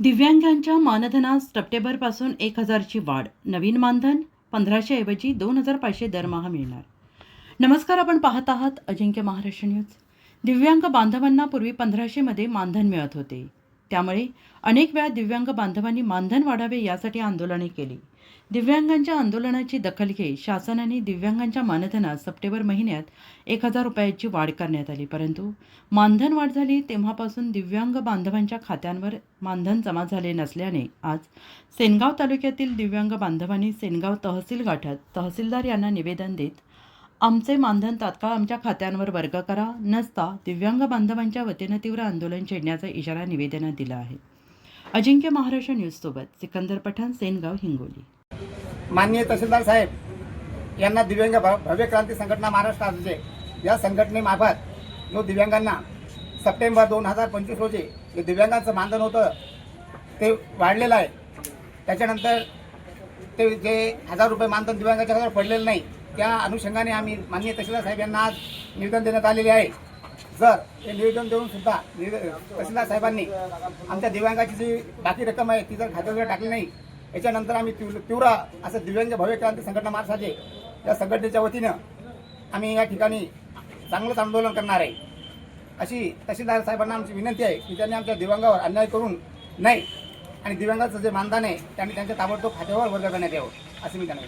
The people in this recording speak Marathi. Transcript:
दिव्यांगांच्या मानधनात सप्टेंबरपासून एक हजारची वाढ. नवीन मानधन पंधराशेऐवजी दोन हजार पाचशे दरमहा मिळणार. नमस्कार आपण पाहत आहात अजिंक्य महाराष्ट्र न्यूज. दिव्यांग बांधवांना पूर्वी पंधराशेमध्ये मानधन मिळत होते. त्यामुळे अनेक वेळा दिव्यांग बांधवांनी मानधन वाढावे यासाठी आंदोलने केली. दिव्यांगांच्या आंदोलनाची दखल घेत शासनाने दिव्यांगांच्या मानधनात सप्टेंबर महिन्यात एक हजार रुपयाची वाढ करण्यात आली. परंतु मानधन वाढ झाली तेव्हापासून दिव्यांग बांधवांच्या खात्यांवर मानधन जमा झाले नसल्याने आज सेनगाव तालुक्यातील दिव्यांग बांधवांनी सेनगाव तहसील गाठत तहसीलदार यांना निवेदन देत आमचे मानधन तात्काळ आमच्या खात्यांवर वर्ग करा नसता दिव्यांग बांधवांच्या वतीनं तीव्र आंदोलन छेडण्याचा इशारा निवेदनात दिला आहे. अजिंक्य महाराष्ट्र न्यूजसोबत सिकंदर पठाण सेनगाव हिंगोली. माननीय तहसीलदार साहेब यांना दिव्यांग भव्य क्रांती संघटना महाराष्ट्र राज्य या संघटनेमार्फत जो दिव्यांगांना सप्टेंबर दोन हजार पंचवीस रोजी जे दिव्यांगांचं मानधन होतं ते वाढलेलं आहे. त्याच्यानंतर ते जे हजार रुपये मानधन दिव्यांगाच्या पडलेलं नाही त्या अनुषंगाने आम्ही माननीय तहसीलदार साहेब यांना आज निवेदन देण्यात आलेले आहे. जर हे निवेदन देऊन सुद्धा तहसीलदार साहेबांनी आमच्या दिव्यांगाची जी बाकी रक्कम आहे ती जर खात्यावर टाकली नाही याच्यानंतर आम्ही तीव्र तीव्र असं दिव्यांग भव्य क्रांती संघटना महाराष्ट्राचे या संघटनेच्या वतीनं आम्ही या ठिकाणी चांगलंच आंदोलन करणार आहे. अशी तहसीलदार साहेबांना आमची विनंती आहे की त्यांनी आमच्या दिव्यांगावर अन्याय करून नाही आणि दिव्यांगाचं जे मानधन आहे त्यांनी त्यांच्या ताबडतोब खात्यावर वर्ग करण्यात यावं असं मी त्यांना